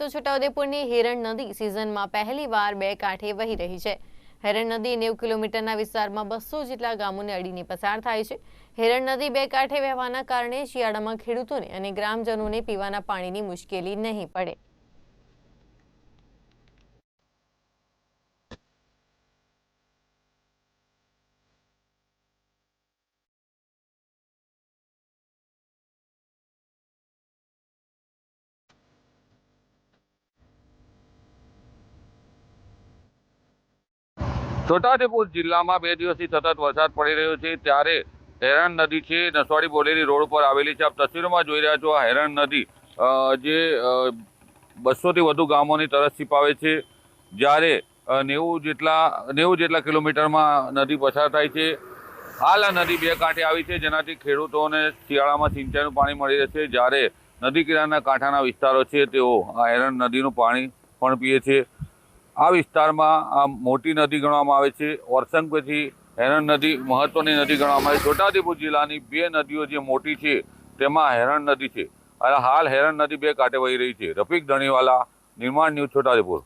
તો છોટાઉદેપુરની હેરણ નદી સિઝનમાં પહેલી વાર બે કાંઠે વહી રહી છે. હેરણ નદી નેવું કિલોમીટરના વિસ્તારમાં બસો જેટલા ગામોને અડીને પસાર થાય છે. હેરણ નદી બે કાંઠે વહેવાના કારણે શિયાળામાં ખેડૂતોને અને ગ્રામજનોને પીવાના પાણીની મુશ્કેલી નહીં પડે. છોટાઉદેપુર જિલ્લામાં બે દિવસથી સતત વરસાદ પડી રહ્યો છે. ત્યારે હેરણ નદી છે. નસવાડી બોલેરી રોડ પર આવેલી છે. આપ તસવીરોમાં જોઈ રહ્યા છો, આ હેરણ નદી જે બસોથી વધુ ગામોની તરસ છીપાવે છે. જ્યારે નેવું જેટલા નેવું જેટલા કિલોમીટરમાં નદી પસાર થાય છે. હાલ આ નદી બે કાંઠે આવી છે. જેનાથી ખેડૂતોને શિયાળામાં સિંચાઈનું પાણી મળી રહેશે જ્યારે નદી કિનારાના કાંઠાના વિસ્તારો છે, તેઓ આ હેરણ નદીનું પાણી પણ પીએ છે. આ વિસ્તારમાં આ મોટી નદી ગણવામાં આવે છે. ઓરસંગ પછી હેરણ નદી મહત્વની નદી ગણવામાં આવે છે. છોટાઉદેપુર જિલ્લાની બે નદીઓ જે મોટી છે, તેમાં હેરણ નદી છે. અને હાલ હેરણ નદી બે કાંઠે વહી રહી છે. રફીક ધણીવાલા, નિર્માણ ન્યૂઝ છોટાઉદેપુર.